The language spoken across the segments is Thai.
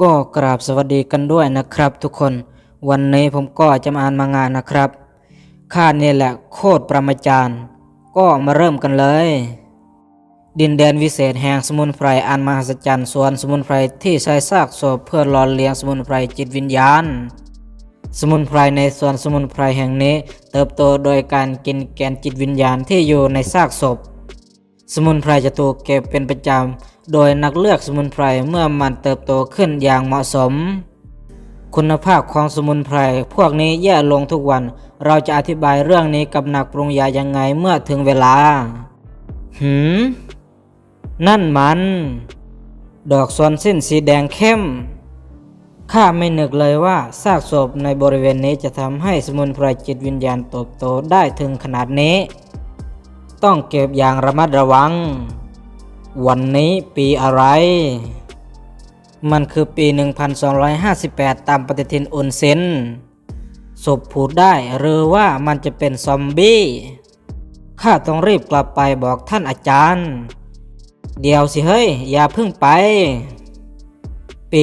ก็กราบสวัสดีกันด้วยนะครับ ทุกคนวันนี้ผมก็จะมาอ่านมางานนะครับข้านี่แหละโคตรประมาจารย์ ก็มาเริ่มกันเลย ดินแดนวิเศษแห่งสมุนไพรอันมหัศจรรย์สวนสมุนไพรที่ใช้ซากศพเพื่อหล่อเลี้ยงสมุนไพรจิตวิญญาณ สมุนไพรในสวนสมุนไพรแห่งนี้ เติบโตโดยการกินแกนจิตวิญญาณที่อยู่ในซากศพ สมุนไพรจะถูกเก็บเป็นประจำ โดยนักเลือกสมุนไพรเมื่อมันเติบโตขึ้นอย่างเหมาะสม คุณภาพของสมุนไพรพวกนี้แย่ลงทุกวัน เราจะอธิบายเรื่องนี้กับนักปรุงยายังไงเมื่อถึงเวลา หืม นั่นมัน ดอกสวนสิ้นสีแดงเข้ม ข้าไม่นึกเลยว่าซากศพในบริเวณนี้จะทำให้สมุนไพรจิตวิญญาณเติบโตได้ถึงขนาดนี้ ต้องเก็บอย่างระมัดระวัง วันนี้ปีอะไร มันคือปี 1258 ตามปฏิทินอุนเซนศพพูดได้หรือว่ามันจะเป็นซอมบี้ ข้าต้องรีบกลับไปบอกท่านอาจารย์ เดี๋ยวสิเฮ้ย อย่าเพิ่งไป ปี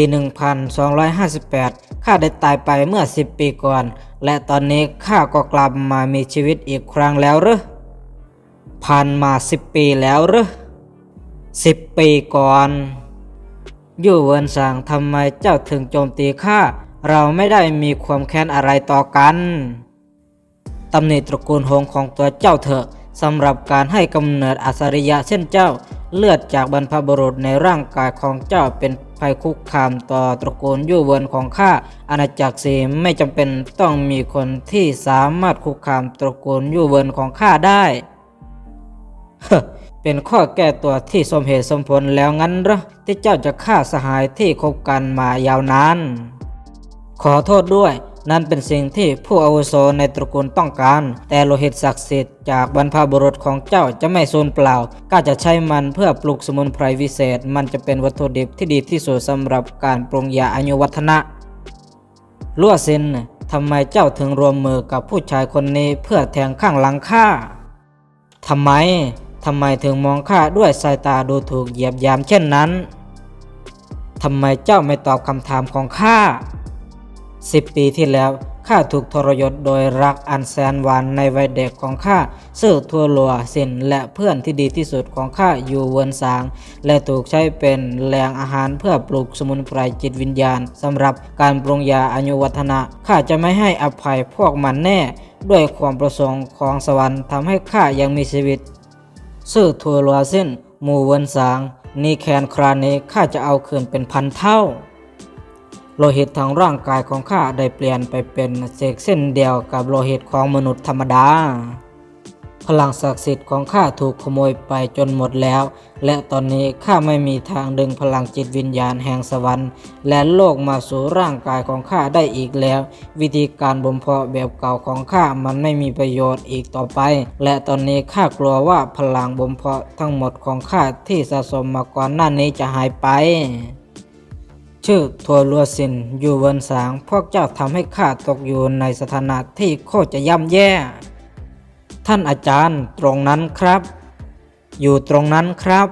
1258 ข้าได้ตายไปเมื่อ 10 ปีก่อน และตอนนี้ข้าก็กลับมามีชีวิตอีกครั้งแล้วหรือผ่านมา 10 ปีแล้วหรือ 10ปีก่อนยู่เวินสางทำไมเจ้าถึงโจมตีข้าเราไม่ได้มีความแค้นอะไรต่อกันตำหนิตระกูลหงของตัวเจ้าเถอะสำหรับการให้กำเนิดอัศริยะเช่นเจ้า เลือดจากบรรพบุรุษในร่างกายของเจ้าเป็นภัยคุกคามต่อตระกูลยู่เวินของข้าอาณาจักรสีไม่จำเป็นต้องมีคนที่สามารถคุกคามตระกูลยู่เวินของข้าได้ เฮ้ เป็นข้อแก้ตัวที่สมเหตุสมผลแล้วงั้นหรอที่เจ้าจะฆ่าสหายที่คบกันมายาวนาน ขอโทษด้วย นั่นเป็นสิ่งที่ผู้อาวุโสในตระกูลต้องการ แต่โลหิตศักดิ์สิทธิ์จากบรรพบุรุษของเจ้าจะไม่สูญเปล่าก็จะใช้มันเพื่อปลูกสมุนไพรวิเศษ มันจะเป็นวัตถุดิบที่ดีที่สุดสำหรับการปรุงยาอายุวัฒนะลั่วซินทำไมเจ้าถึงรวมมือกับผู้ชายคนนี้เพื่อแทงข้างหลังข้าทำไม ทำไมถึงมองข้าด้วยสายตาดูถูกเหยียบยามเช่นนั้นทำไมเจ้าไม่ตอบคำถามของข้าสิบปีที่แล้วข้าถูกทรยศโดยรักอันแสนหวานในวัยเด็กของข้าซื่อทัวลัวสินและเพื่อนที่ดีที่สุดของข้าอยู่เวินสาง และถูกใช้เป็นแหล่งอาหารเพื่อปลูกสมุนไพรจิตวิญญาณสำหรับการปรุงยาอายุวัฒนะข้าจะไม่ให้อภัยพวกมันแน่ ด้วยความประสงค์ของสวรรค์ทำให้ข้ายังมีชีวิต ซื่อทัวลัวสิ้นหมู่เวินสาง นี่แคนครานนี้ข้าจะเอาคืนเป็นพันเท่า โลหิตทางร่างกายของข้าได้เปลี่ยนไปเป็นเศษเส้นเดียวกับโลหิตของมนุษย์ธรรมดา พลังศักดิ์สิทธิ์ของข้าถูกขโมยไปจนหมดแล้ว และตอนนี้ข้าไม่มีทางดึงพลังจิตวิญญาณแห่งสวรรค์ และโลกมาสู่ร่างกายของข้าได้อีกแล้ว วิธีการบ่มเพาะแบบเก่าของข้ามันไม่มีประโยชน์อีกต่อไป และตอนนี้ข้ากลัวว่าพลังบ่มเพาะทั้งหมดของข้าที่สะสมมาก่อนหน้านี้จะหายไปชื่อทัวลัวซินอยู่เวินสาง พวกเจ้าทำให้ข้าตกอยู่ในสถานะที่โคตรจะย่ำแย่ ท่านอาจารย์ตรงนั้นครับ อยู่ตรงนั้นครับ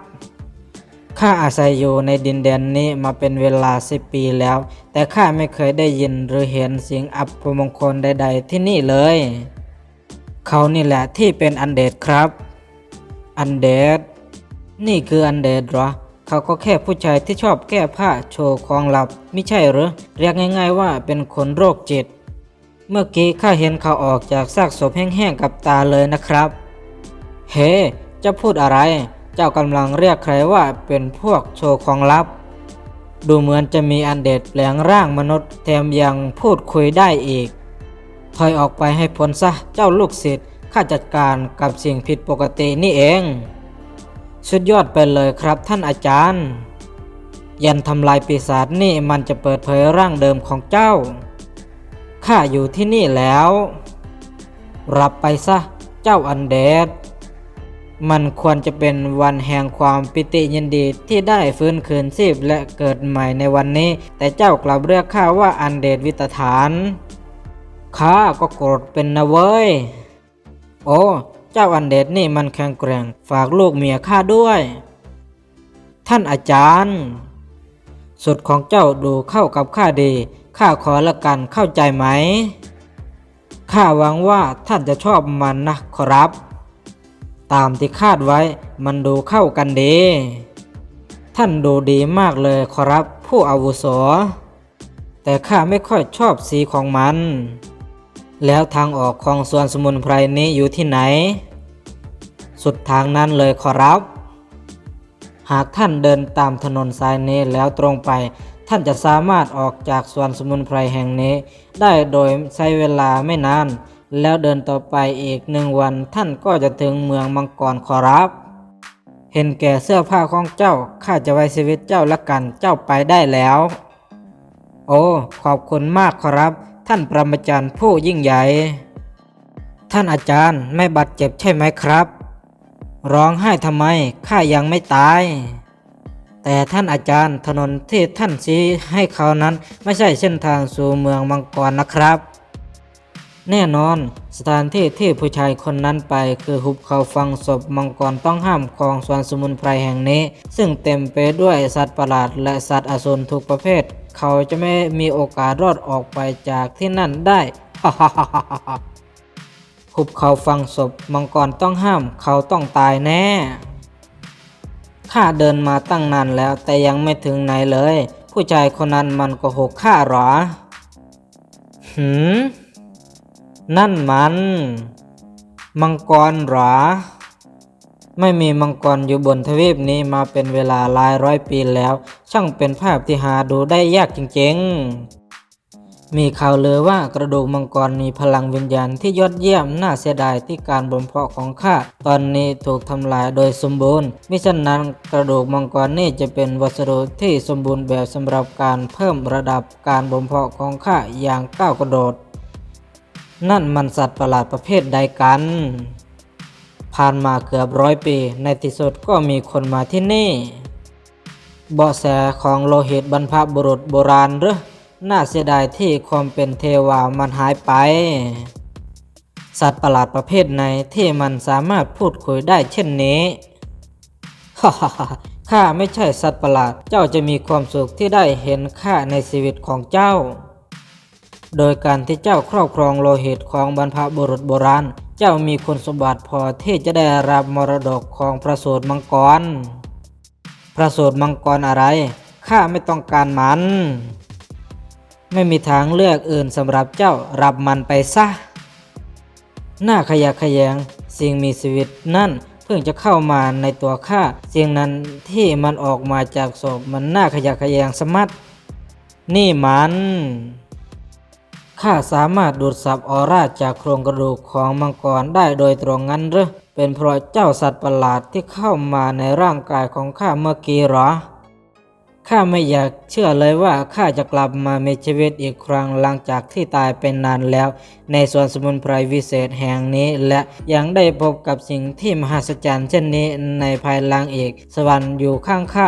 ข้าอาศัยอยู่ในดินแดนนี้มาเป็นเวลาสิบปีแล้ว แต่ข้าไม่เคยได้ยินหรือเห็นสิ่งอัปมงคลใด ๆ ที่นี่เลย เขานี่แหละที่เป็นอันเดดครับ อันเดดนี่คืออันเดดเหรอเขาก็แค่ผู้ชายที่ชอบแก้ผ้าโชว์ของลับ ไม่ใช่เหรอเรียกง่าย ๆ ว่าเป็นคนโรคจิต เมื่อกี้ข้าเห็นเขาออกจากซากศพแห้งๆกับตาเลยนะครับ เฮ้เจ้าพูดอะไร เจ้ากำลังเรียกใครว่าเป็นพวกโชว์ของลับ ดูเหมือนจะมีอันเดดแปลงร่างมนุษย์แถมยังพูดคุยได้อีก ถอยออกไปให้พ้นซะเจ้าลูกศิษย์ข้าจัดการกับสิ่งผิดปกตินี่เอง สุดยอดไปเลยครับท่านอาจารย์ ยันทำลายปีศาจนี่มันจะเปิดเผยร่างเดิมของเจ้า ข้าอยู่ที่นี่แล้ว รับไปซะ เจ้าอันเดดมันควรจะเป็นวันแห่งความปิติยินดีที่ได้ฟื้นคืนชีพและเกิดใหม่ในวันนี้ แต่เจ้ากลับเรียกข้าว่าอันเดดวิตฐาน ข้าก็โกรธเป็นนะเว้ย โอ้ เจ้าอันเดดนี่มันแข็งแกร่งฝากลูกเมียข้าด้วย ท่านอาจารย์ สุดของเจ้าดูเข้ากับข้าดี ข้าขอละกันเข้าใจไหม ข้าหวังว่าท่านจะชอบมันนะขอรับ ตามที่คาดไว้มันดูเข้ากันดี ท่านดูดีมากเลยขอรับผู้อาวุโส แต่ข้าไม่ค่อยชอบสีของมัน แล้วทางออกของสวนสมุนไพรนี้อยู่ที่ไหน สุดทางนั้นเลยขอรับ หากท่านเดินตามถนนสายนี้แล้วตรงไป ท่านจะสามารถออกจากสวนสมุนไพรแห่งนี้ ได้โดยใช้เวลาไม่นาน แล้วเดินต่อไปอีกหนึ่งวัน ท่านก็จะถึงเมืองมังกรขอรับ เห็นแก่เสื้อผ้าของเจ้า ข้าจะไว้ชีวิตเจ้าละกัน เจ้าไปได้แล้ว โอ้ ขอบคุณมากขอรับ ท่านประมาจารย์ผู้ยิ่งใหญ่ ท่านอาจารย์ไม่บาดเจ็บใช่ไหมครับ ร้องไห้ทำไม ข้ายังไม่ตาย แต่ท่านอาจารย์ถนนที่ท่านชี้ให้เขานั้นไม่ใช่เส้นทางสู่เมืองมังกรนะครับ แน่นอนสถานที่ที่ผู้ชายคนนั้นไปคือหุบเขาฟังศพมังกรต้องห้ามของสวนสมุนไพรแห่งนี้ ซึ่งเต็มไปด้วยสัตว์ประหลาดและสัตว์อสูรทุกประเภท เขาจะไม่มีโอกาสรอดออกไปจากที่นั่นได้หุบเขาฟังศพมังกรต้องห้ามเขาต้องตายแน่ ข้าเดินมาตั้งนานแล้วแต่ยังไม่ถึงไหนเลย ผู้ชายคนนั้นมันโก็หกข้าหรอ หืม นั่นมัน มังกรหรอ ไม่มีมังกรอยู่บนทวีปนี้มาเป็นเวลาหลายร้อยปีแล้ว ช่างเป็นภาพที่หาดูได้ยากจริงๆ มีข่าวเลือว่ากระดูกมังกรมีพลังวิญญาณที่ยอดเยี่ยมน่าเสียดายที่การบ่มเพาะของข้าตอนนี้ถูกทำลายโดยสมบูรณ์มิฉะนั้นกระดูกมังกรนี่จะเป็นวัสดุที่สมบูรณ์แบบสำหรับการเพิ่มระดับการบ่มเพาะของข้าอย่างก้าวกระโดด นั่นมันสัตว์ประหลาดประเภทใดกัน ผ่านมาเกือบร้อยปี ในที่สุดก็มีคนมาที่นี่เบาะแสของโลหิตบรรพบุรุษโบราณหรือ น่าเสียดายที่ความเป็นเทวามันหายไป สัตว์ประหลาดประเภทไหนที่มันสามารถพูดคุยได้เช่นนี้ฮ่าข้าไม่ใช่สัตว์ประหลาด เจ้าจะมีความสุขที่ได้เห็นข้าในชีวิตของเจ้า โดยการที่เจ้าครอบครองโลหิตของบรรพบุรุษโบราณ เจ้ามีคุณสมบัติพอที่จะได้รับมรดกของพระสูตรมังกร พระสูตรมังกรอะไร ข้าไม่ต้องการมัน ไม่มีทางเลือกอื่นสำหรับเจ้ารับมันไปซะ หน้าขยะขยงสิ่งมีชีวิตนั่นเพิ่งจะเข้ามาในตัวข้าสิ่งนั้นที่มันออกมาจากศพมันหน่าขยะขยงสมัดนี่มันข้าสามารถดูดซับออร่าจากโครงกระดูกของมังกรได้โดยตรงงั้นหรือเป็นเพราะเจ้าสัตว์ประหลาดที่เข้ามาในร่างกายของข้าเมื่อกี้หรอ ข้าไม่อยากเชื่อเลยว่าข้าจะกลับมามีชีวิตอีกครั้งหลังจากที่ตายเป็นนานแล้ว ในสวนสมุนไพรวิเศษแห่งนี้และยังได้พบกับสิ่งที่มหัศจรรย์เช่นนี้ในภายหลังอีก สวรรค์อยู่ข้างข้า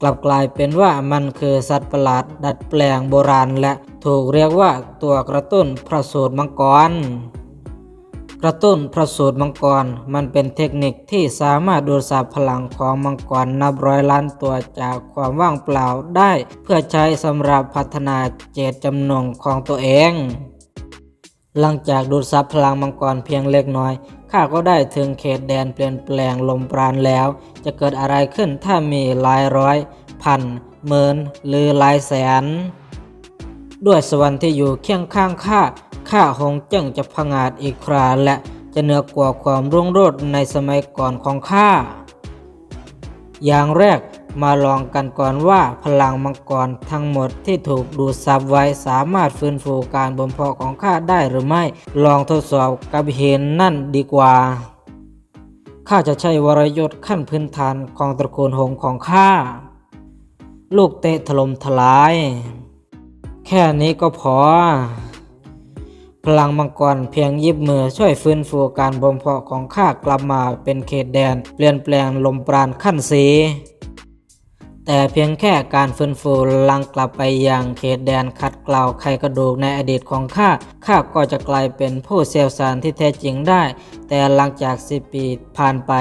กลับกลายเป็นว่ามันคือสัตว์ประหลาดดัดแปลงโบราณและถูกเรียกว่าตัวกระตุ้นพระสูตรมังกร กระตุ้นพระสูตรมังกร มันเป็นเทคนิคที่สามารถดูดซับพลังของมังกรนับร้อยล้านตัวจากความว่างเปล่าได้ เพื่อใช้สำหรับพัฒนาเจตจำนงของตัวเอง หลังจากดูดซับพลังมังกรเพียงเล็กน้อยข้าก็ได้ถึงเขตแดนเปลี่ยนแปลงลมปราณแล้ว จะเกิดอะไรขึ้นถ้ามีหลายร้อย พันหมื่นหรือหลายแสน ด้วยสวรรค์ที่อยู่เคียงข้างข้า ข้าหงเจึงจะผงาดอีกคราและจะเหนือกว่าความรุ่งโรจน์ในสมัยก่อนของข้า อย่างแรกมาลองกันก่อนว่าพลังมังกรทั้งหมดที่ถูกดูดซับไว้สามารถฟื้นฟูการบ่มเพาะของข้าได้หรือไม่ ลองทดสอบกับเห็นนั่นดีกว่า ข้าจะใช้วรยุทธ์ขั้นพื้นฐานของตระกูลหงของข้า ลูกเตะถล่มทลาย แค่นี้ก็พอ พลังมังกรเพียงยิบมือช่วยฟื้นฟูการบ่มเพาะของข้ากลับมาเป็นเขตแดน เปลี่ยนแปลงลมปราณขั้นสี แต่เพียงแค่การฟื้นฟูลังกลับไปยังเขตแดนขัดเกลาไขกระดูกในอดีตของข้าข้าก็จะกลายเป็นผู้เซลสารที่แท้จริงได้ แต่หลังจากสิปีผ่านไป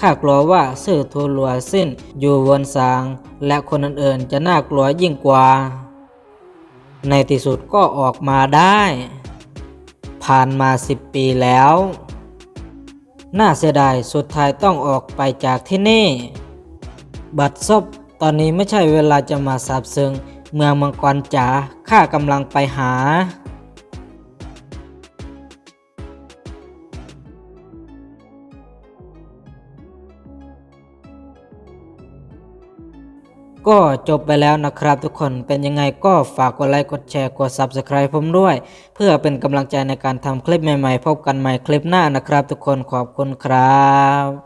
ข้ากลัวว่าซื่อทูลัวสิ้นอยู่วนสาง และคนอื่นๆจะน่ากลัวยิ่งกว่า ในที่สุดก็ออกมาได้ ผ่านมาสิบปีแล้ว น่าเสียดายสุดท้ายต้องออกไปจากที่นี่ บัดซบตอนนี้ไม่ใช่เวลาจะมาสาบซึ้งเมืองมังกรจ๋าข้ากำลังไปหา ก็จบไปแล้วนะครับทุกคนเป็นยังไงก็ฝากกดไลค์กดแชร์กด Subscribe ผมด้วย เพื่อเป็นกำลังใจในการทำคลิปใหม่ๆ พบกันใหม่คลิปหน้านะครับ ทุกคนขอบคุณครับ